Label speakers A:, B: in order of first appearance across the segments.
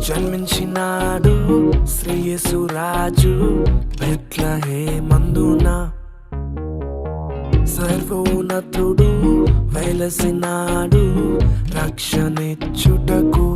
A: జన్మించినాడు శ్రేయసురాజు హే మందున సర్వోన్నతుడు వెలసినాడు రక్షణిచ్చుటకు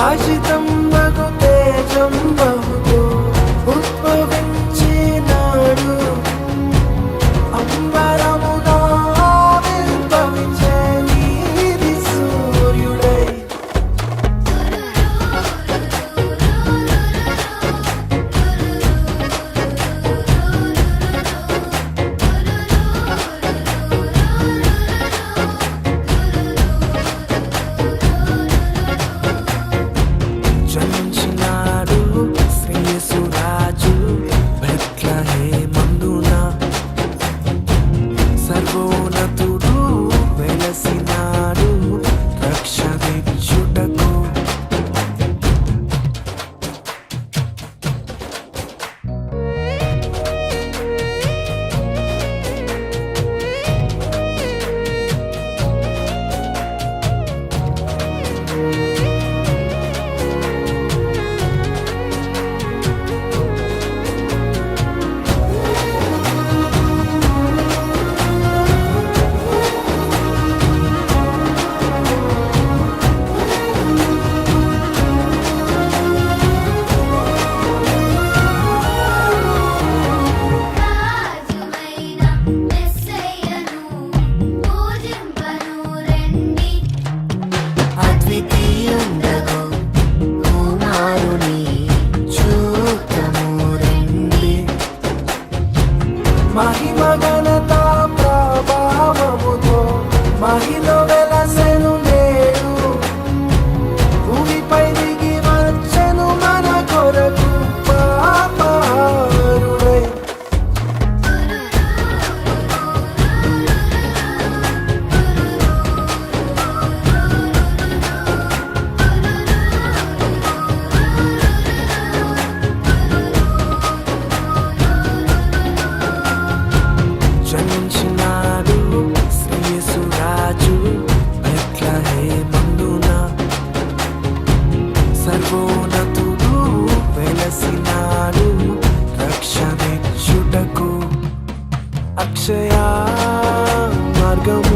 A: రాజితం sayang ah, Margamu